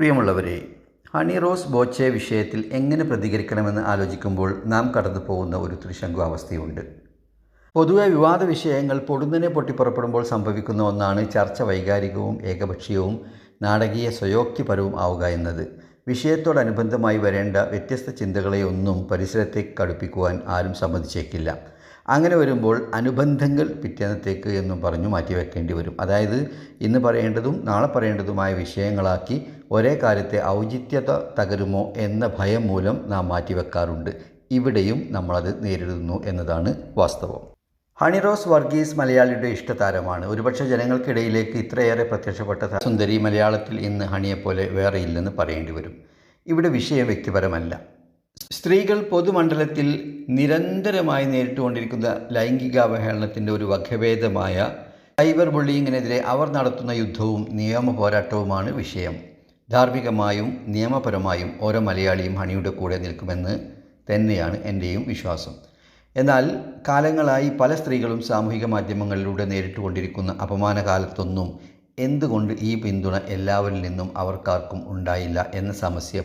പ്രിയമുള്ളവരെ ഹണി റോസ് ബോച്ചെ വിഷയത്തിൽ എങ്ങനെ പ്രതികരിക്കണമെന്ന് ആലോചിക്കുമ്പോൾ നാം കടന്നു പോകുന്ന ഒരു ത്രിശങ്കു അവസ്ഥയുണ്ട് പൊതുവെ വിവാദ വിഷയങ്ങൾ പൊടുന്നനെ പൊട്ടിപ്പുറപ്പെടുമ്പോൾ സംഭവിക്കുന്ന ഒന്നാണ് ചർച്ച വൈകാരികവും ഏകപക്ഷീയവും നാടകീയ സ്വയോക്തിപരവും ആവുക എന്നത്. വിഷയത്തോടനുബന്ധമായി വരേണ്ട വ്യത്യസ്ത ചിന്തകളെയൊന്നും പരിസരത്തേക്ക് കടുപ്പിക്കുവാൻ ആരും സമ്മതിച്ചേക്കില്ല. അങ്ങനെ വരുമ്പോൾ അനുബന്ധങ്ങൾ പിറ്റേന്നത്തേക്ക് എന്നും പറഞ്ഞു മാറ്റി മാറ്റിവെക്കേണ്ടി വരും. അതായത് ഇന്ന് പറയേണ്ടതും നാളെ പറയേണ്ടതുമായ വിഷയങ്ങളാക്കി ഒരേ കാര്യത്തെ ഔചിത്യത തകരുമോ എന്ന ഭയം മൂലം നാം മാറ്റിവെക്കാറുണ്ട്. ഇവിടെയും നമ്മളത് നേരിടുന്നു എന്നതാണ് വാസ്തവം. ഹണിറോസ് വർഗീസ് മലയാളിയുടെ ഇഷ്ടതാരമാണ്. ഒരുപക്ഷെ ജനങ്ങൾക്കിടയിലേക്ക് ഇത്രയേറെ പ്രത്യക്ഷപ്പെട്ട സുന്ദരി മലയാളത്തിൽ ഇന്ന് ഹണിയെപ്പോലെ വേറെയില്ലെന്ന് പറയേണ്ടി വരും. ഇവിടെ വിഷയം വ്യക്തിപരമല്ല. സ്ത്രീകൾ പൊതുമണ്ഡലത്തിൽ നിരന്തരമായി നേരിട്ടുകൊണ്ടിരിക്കുന്ന ലൈംഗിക അവഹേളനത്തിന്റെ ഒരു വകഭേദമായ സൈബർ ബുള്ളിങ്ങിനെതിരെ അവർ നടത്തുന്ന യുദ്ധവും നിയമ പോരാട്ടവുമാണ് വിഷയം. ധാർമ്മികമായും നിയമപരമായും ഓരോ മലയാളിയും ഹണിയുടെ കൂടെ നിൽക്കുമെന്ന് തന്നെയാണ് എന്റെയും വിശ്വാസം. എന്നാൽ കാലങ്ങളായി പല സ്ത്രീകളും സാമൂഹിക മാധ്യമങ്ങളിലൂടെ നേരിട്ടുകൊണ്ടിരിക്കുന്ന അപമാനകാലത്തൊന്നും എന്തുകൊണ്ട് ഈ പിന്തുണ എല്ലാവരിൽ നിന്നും അവർക്കാർക്കും ഉണ്ടായില്ല എന്ന സമസ്യ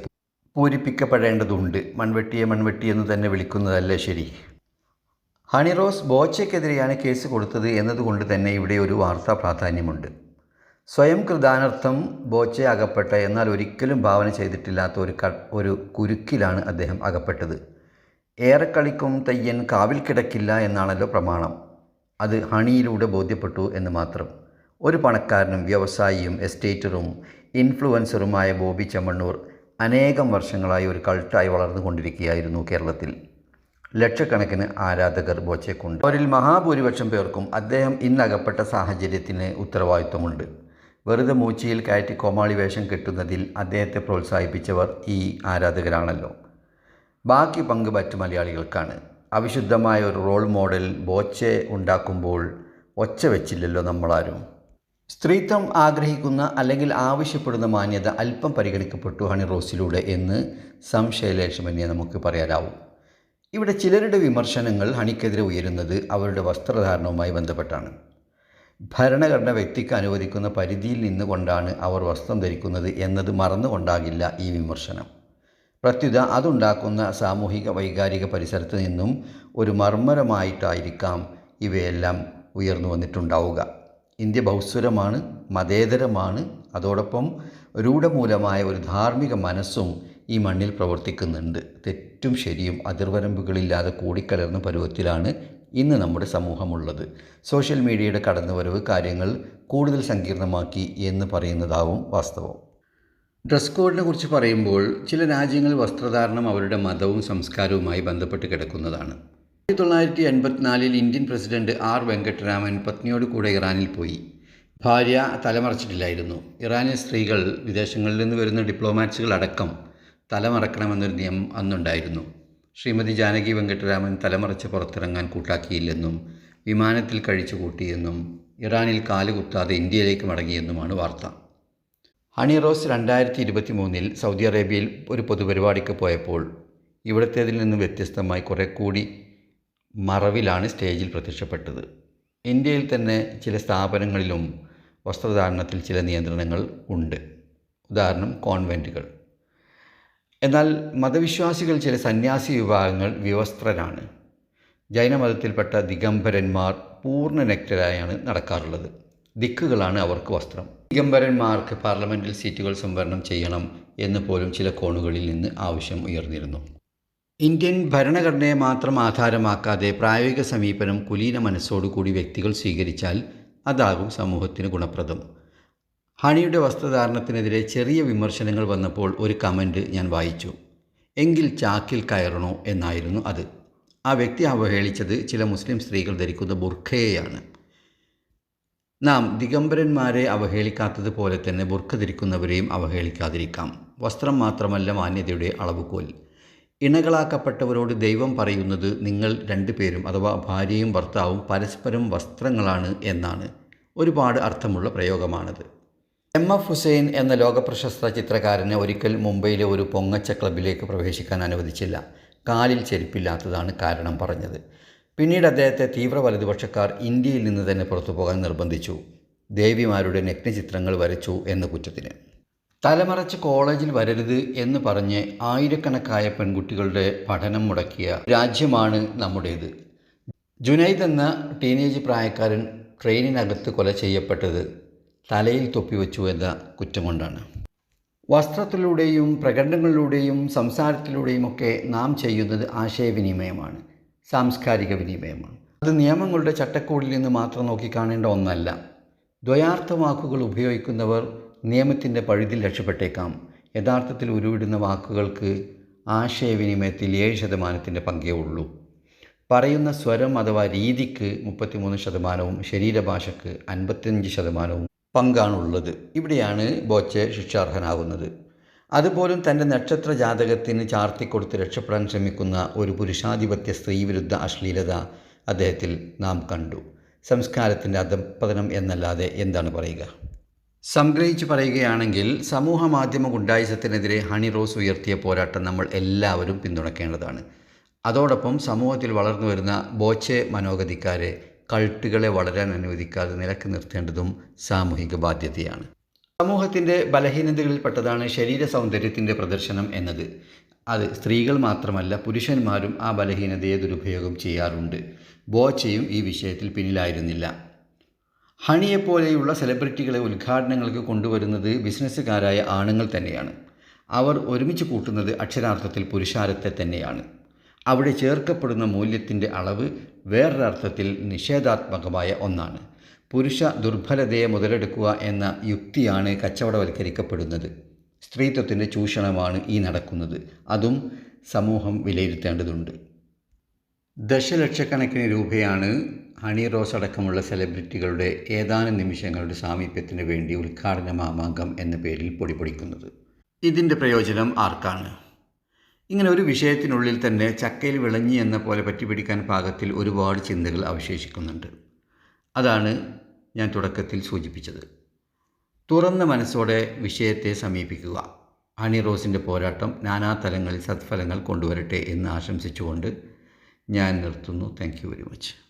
പൂരിപ്പിക്കപ്പെടേണ്ടതുണ്ട്. മൺവെട്ടിയെ മൺവെട്ടി എന്ന് തന്നെ വിളിക്കുന്നതല്ല ശരി? ഹണിറോസ് ബോച്ചയ്ക്കെതിരെയാണ് കേസ് കൊടുത്തത് എന്നതുകൊണ്ട് തന്നെ ഇവിടെ ഒരു വാർത്താ പ്രാധാന്യമുണ്ട്. സ്വയം കൃതാനർത്ഥം ബോച്ചെ അകപ്പെട്ട എന്നാൽ ഒരിക്കലും ഭാവന ചെയ്തിട്ടില്ലാത്ത ഒരു ക ഒരു കുരുക്കിലാണ് അദ്ദേഹം അകപ്പെട്ടത്. ഏറെ കളിക്കും തയ്യൻ കാവിൽ കിടക്കില്ല എന്നാണല്ലോ പ്രമാണം. അത് ഹണിയിലൂടെ ബോധ്യപ്പെട്ടു എന്ന് മാത്രം. ഒരു പണക്കാരനും വ്യവസായിയും എസ്റ്റേറ്ററും ഇൻഫ്ലുവൻസറുമായ ബോബി ചെമ്മണ്ണൂർ അനേകം വർഷങ്ങളായി ഒരു കൾട്ടായി വളർന്നുകൊണ്ടിരിക്കുകയായിരുന്നു കേരളത്തിൽ. ലക്ഷക്കണക്കിന് ആരാധകർ ബോച്ചയ്ക്കുണ്ട് അവരിൽ മഹാഭൂരിപക്ഷം പേർക്കും അദ്ദേഹം ഇന്നകപ്പെട്ട സാഹചര്യത്തിന് ഉത്തരവാദിത്വമുണ്ട്. വെറുതെ മൂച്ചിയിൽ കയറ്റി കോമാളി വേഷം കെട്ടുന്നതിൽ അദ്ദേഹത്തെ പ്രോത്സാഹിപ്പിച്ചവർ ഈ ആരാധകരാണല്ലോ. ബാക്കി പങ്ക് മറ്റു മലയാളികൾക്കാണ്. അവിശുദ്ധമായ ഒരു റോൾ മോഡൽ ബോച്ചെ ഉണ്ടാക്കുമ്പോൾ ഒച്ച വെച്ചില്ലല്ലോ നമ്മളാരും. സ്ത്രീത്വം ആഗ്രഹിക്കുന്ന അല്ലെങ്കിൽ ആവശ്യപ്പെടുന്ന മാന്യത അല്പം പരിഗണിക്കപ്പെട്ടു ഹണി റോസിലൂടെ എന്ന് സംശയലേശമന്യേ നമുക്ക് പറയാനാവും. ഇവിടെ ചിലരുടെ വിമർശനങ്ങൾ ഹണിക്കെതിരെ ഉയരുന്നത് അവരുടെ വസ്ത്രധാരണവുമായി ബന്ധപ്പെട്ടാണ്. ഭരണഘടന വ്യക്തിക്ക് അനുവദിക്കുന്ന പരിധിയിൽ നിന്നുകൊണ്ടാണ് അവർ വസ്ത്രം ധരിക്കുന്നത് എന്നത് മറന്നുകൊണ്ടാകില്ല ഈ വിമർശനം. പ്രത്യുത അതുണ്ടാക്കുന്ന സാമൂഹിക വൈകാരിക പരിസരത്ത് നിന്നും ഒരു മർമ്മരമായിട്ടായിരിക്കാം ഇവയെല്ലാം ഉയർന്നു വന്നിട്ടുണ്ടാവുക. ഇന്ത്യ ബൗസ്വരമാണ് മതേതരമാണ്. അതോടൊപ്പം രൂഢമൂലമായ ഒരു ധാർമ്മിക മനസ്സും ഈ മണ്ണിൽ പ്രവർത്തിക്കുന്നുണ്ട്. തെറ്റും ശരിയും അതിർവരമ്പുകളില്ലാതെ കൂടിക്കലർന്ന പരുവത്തിലാണ് ഇന്ന് നമ്മുടെ സമൂഹമുള്ളത്. സോഷ്യൽ മീഡിയയുടെ കടന്നുവരവ് കാര്യങ്ങൾ കൂടുതൽ സങ്കീർണമാക്കി എന്ന് പറയുന്നതാവും വാസ്തവം. ഡ്രസ് കോഡിനെ കുറിച്ച് പറയുമ്പോൾ ചില രാജ്യങ്ങളിൽ വസ്ത്രധാരണം അവരുടെ മതവും സംസ്കാരവുമായി ബന്ധപ്പെട്ട് കിടക്കുന്നതാണ്. ആയിരത്തി തൊള്ളായിരത്തി എൺപത്തിനാലിൽ ഇന്ത്യൻ പ്രസിഡന്റ് ആർ വെങ്കട്ടരാമൻ പത്നിയോട് കൂടെ ഇറാനിൽ പോയി. ഭാര്യ തലമറച്ചിട്ടില്ലായിരുന്നു. ഇറാനിൽ സ്ത്രീകൾ വിദേശങ്ങളിൽ നിന്ന് വരുന്ന ഡിപ്ലോമാറ്റ്സുകൾ അടക്കം തലമറക്കണമെന്നൊരു നിയമം അന്നുണ്ടായിരുന്നു. ശ്രീമതി ജാനകി വെങ്കട്ടരാമൻ തലമറച്ച് പുറത്തിറങ്ങാൻ കൂട്ടാക്കിയില്ലെന്നും വിമാനത്തിൽ കഴിച്ചു കൂട്ടിയെന്നും ഇറാനിൽ കാലുകുത്താതെ ഇന്ത്യയിലേക്ക് മടങ്ങിയെന്നുമാണ് വാർത്ത. ഹണി റോസ് രണ്ടായിരത്തി ഇരുപത്തി മൂന്നിൽ സൗദി അറേബ്യയിൽ ഒരു പൊതുപരിപാടിക്ക് പോയപ്പോൾ ഇവിടത്തേതിൽ നിന്ന് വ്യത്യസ്തമായി കുറെ കൂടി മറവിലാണ് സ്റ്റേജിൽ പ്രത്യക്ഷപ്പെട്ടത്. ഇന്ത്യയിൽ തന്നെ ചില സ്ഥാപനങ്ങളിലും വസ്ത്രധാരണത്തിൽ ചില നിയന്ത്രണങ്ങൾ ഉണ്ട്. ഉദാഹരണം കോൺവെന്റുകൾ എന്നാൽ മതവിശ്വാസികൾ ചില സന്യാസി വിഭാഗങ്ങൾ വിവസ്ത്രരാണ്. ജൈനമതത്തിൽപ്പെട്ട ദിഗംബരന്മാർ പൂർണ നെക്റ്ററായാണ് നടക്കാറുള്ളത്. ദിക്കുകളാണ് അവർക്ക് വസ്ത്രം. ദിഗംബരന്മാർക്ക് പാർലമെന്റിൽ സീറ്റുകൾ സംവരണം ചെയ്യണം എന്ന് പോലും ചില കോണുകളിൽ നിന്ന് ആവശ്യം ഉയർന്നിരുന്നു. ഇന്ത്യൻ ഭരണഘടനയെ മാത്രം ആധാരമാക്കാതെ പ്രായോഗിക സമീപനം കുലീന മനസ്സോടുകൂടി വ്യക്തികൾ സ്വീകരിച്ചാൽ അതാകും സമൂഹത്തിന് ഗുണപ്രദം. ഹണിയുടെ വസ്ത്രധാരണത്തിനെതിരെ ചെറിയ വിമർശനങ്ങൾ വന്നപ്പോൾ ഒരു കമന്റ് ഞാൻ വായിച്ചു. എങ്കിൽ ചാക്കിൽ കയറണോ? എന്നായിരുന്നു അത്. ആ വ്യക്തി അവഹേളിച്ചത് ചില മുസ്ലിം സ്ത്രീകൾ ധരിക്കുന്ന ബുർഖയെയാണ്. നാം ദിഗംബരന്മാരെ അവഹേളിക്കാത്തതുപോലെ തന്നെ ബുർഖ ധരിക്കുന്നവരെയും അവഹേളിക്കാതിരിക്കാം. വസ്ത്രം മാത്രമല്ല മാന്യതയുടെ അളവുകോൽ. ഇണകളാക്കപ്പെട്ടവരോട് ദൈവം പറയുന്നത് നിങ്ങൾ രണ്ടുപേരും അഥവാ ഭാര്യയും ഭർത്താവും പരസ്പരം വസ്ത്രങ്ങളാണ് എന്നാണ്. ഒരുപാട് അർത്ഥമുള്ള പ്രയോഗമാണത്. എം എഫ് ഹുസൈൻ എന്ന ലോകപ്രശസ്ത ചിത്രകാരനെ ഒരിക്കൽ മുംബൈയിലെ ഒരു പൊങ്ങച്ച ക്ലബിലേക്ക് പ്രവേശിക്കാൻ അനുവദിച്ചില്ല. കാലിൽ ചെരുപ്പില്ലാത്തതാണ് കാരണം പറഞ്ഞത്. പിന്നീട് അദ്ദേഹത്തെ തീവ്ര വലതുപക്ഷക്കാർ ഇന്ത്യയിൽ നിന്ന് തന്നെ പുറത്തു പോകാൻ നിർബന്ധിച്ചു. ദേവിമാരുടെ നഗ്നചിത്രങ്ങൾ വരച്ചു എന്ന കുറ്റത്തിന്. തലമറച്ച് കോളേജിൽ വരരുത് എന്ന് പറഞ്ഞ് ആയിരക്കണക്കായ പെൺകുട്ടികളുടെ പഠനം മുടക്കിയ രാജ്യമാണ് നമ്മുടേത്. ജുനൈദ് എന്ന ടീനേജ് പ്രായക്കാരൻ ട്രെയിനിനകത്ത് കൊല ചെയ്യപ്പെട്ടത് തലയിൽ തൊപ്പിവെച്ചു എന്ന കുറ്റം കൊണ്ടാണ്. വസ്ത്രത്തിലൂടെയും പ്രകടനങ്ങളിലൂടെയും സംസാരത്തിലൂടെയും ഒക്കെ നാം ചെയ്യുന്നത് ആശയവിനിമയമാണ് സാംസ്കാരിക വിനിമയമാണ്. അത് നിയമങ്ങളുടെ ചട്ടക്കൂടിൽ നിന്ന് മാത്രം നോക്കിക്കാണേണ്ട ഒന്നല്ല. ദ്വയാർത്ഥ വാക്കുകൾ ഉപയോഗിക്കുന്നവർ നിയമത്തിന്റെ പഴുതിൽ രക്ഷപ്പെട്ടേക്കാം. യഥാർത്ഥത്തിൽ ഉരുവിടുന്ന വാക്കുകൾക്ക് ആശയവിനിമയത്തിൽ ഏഴ് ശതമാനത്തിന്റെ പങ്കേ ഉള്ളൂ. പറയുന്ന സ്വരം അഥവാ രീതിക്ക് മുപ്പത്തിമൂന്ന് ശതമാനവും ശരീരഭാഷയ്ക്ക് അൻപത്തിയഞ്ച് ശതമാനവും പങ്കാണുള്ളത്. ഇവിടെയാണ് ബോച്ചെ ശിക്ഷാർഹനാകുന്നത്. അതുപോലും തന്റെ നക്ഷത്ര ജാതകത്തിന് ചാർത്തിക്കൊടുത്ത് രക്ഷപ്പെടാൻ ശ്രമിക്കുന്ന ഒരു പുരുഷാധിപത്യ സ്ത്രീവിരുദ്ധ അശ്ലീലത അദ്ദേഹത്തിൽ നാം കണ്ടു. സംസ്കാരത്തിന്റെ അധപ്പതനം എന്നല്ലാതെ എന്താണ് പറയുക? സംഗ്രഹിച്ച് പറയുകയാണെങ്കിൽ സമൂഹ മാധ്യമ ഗുണ്ടായുസത്തിനെതിരെ ഹണി റോസ് ഉയർത്തിയ പോരാട്ടം നമ്മൾ എല്ലാവരും പിന്തുണയ്ക്കേണ്ടതാണ് അതോടൊപ്പം സമൂഹത്തിൽ വളർന്നു വരുന്ന ബോച്ചെ മനോഗതിക്കാരെ കൾട്ടുകളെ വളരാൻ അനുവദിക്കാതെ നിലയ്ക്ക് നിർത്തേണ്ടതും സാമൂഹിക ബാധ്യതയാണ്. സമൂഹത്തിന്റെ ബലഹീനതകളിൽപ്പെട്ടതാണ് ശരീര സൗന്ദര്യത്തിന്റെ പ്രദർശനം എന്നത്. അത് സ്ത്രീകൾ മാത്രമല്ല പുരുഷന്മാരും ആ ബലഹീനതയെ ദുരുപയോഗം ചെയ്യാറുണ്ട്. ബോച്ചയും ഈ വിഷയത്തിൽ പിന്നിലായിരുന്നില്ല. ഹണിയെപ്പോലെയുള്ള സെലിബ്രിറ്റികളെ ഉദ്ഘാടനങ്ങൾക്ക് കൊണ്ടുവരുന്നത് ബിസിനസ്സുകാരായ ആണുങ്ങൾ തന്നെയാണ്. അവർ ഒരുമിച്ച് കൂട്ടുന്നത് അക്ഷരാർത്ഥത്തിൽ പുരുഷാരത്തെ തന്നെയാണ്. അവിടെ ചേർക്കപ്പെടുന്ന മൂല്യത്തിന്റെ അളവ് വേറൊരർത്ഥത്തിൽ നിഷേധാത്മകമായ ഒന്നാണ്. പുരുഷ ദുർബലതയെ മുതലെടുക്കുക എന്ന യുക്തിയാണ് കച്ചവടവൽക്കരിക്കപ്പെടുന്നത്. സ്ത്രീത്വത്തിന്റെ ചൂഷണമാണ് ഈ നടക്കുന്നത്. അതും സമൂഹം വിലയിരുത്തേണ്ടതുണ്ട്. ദശലക്ഷക്കണക്കിന് രൂപയാണ് ഹണി റോസ് അടക്കമുള്ള സെലിബ്രിറ്റികളുടെ ഏതാനും നിമിഷങ്ങളുടെ സാമീപ്യത്തിന് വേണ്ടി ഉദ്ഘാടന മാമാങ്കം എന്ന പേരിൽ പൊടിപൊടിക്കുന്നത് ഇതിന്റെ പ്രയോജനം ആർക്കാണ്? ഇങ്ങനെ ഒരു വിഷയത്തിനുള്ളിൽ തന്നെ ചക്കയിൽ വിളഞ്ഞി എന്ന പോലെ പറ്റിപ്പിടിക്കാൻ പാകത്തിൽ ഒരുപാട് ചിന്തകൾ അവശേഷിക്കുന്നുണ്ട്. അതാണ് ഞാൻ തുടക്കത്തിൽ സൂചിപ്പിച്ചത്. തുറന്ന മനസ്സോടെ വിഷയത്തെ സമീപിക്കുക. ഹണി റോസിന്റെ പോരാട്ടം നാനാതലങ്ങളിൽ സത്ഫലങ്ങൾ കൊണ്ടുവരട്ടെ എന്ന് ആശംസിച്ചുകൊണ്ട് ഞാൻ നിർത്തുന്നു. Thank very much.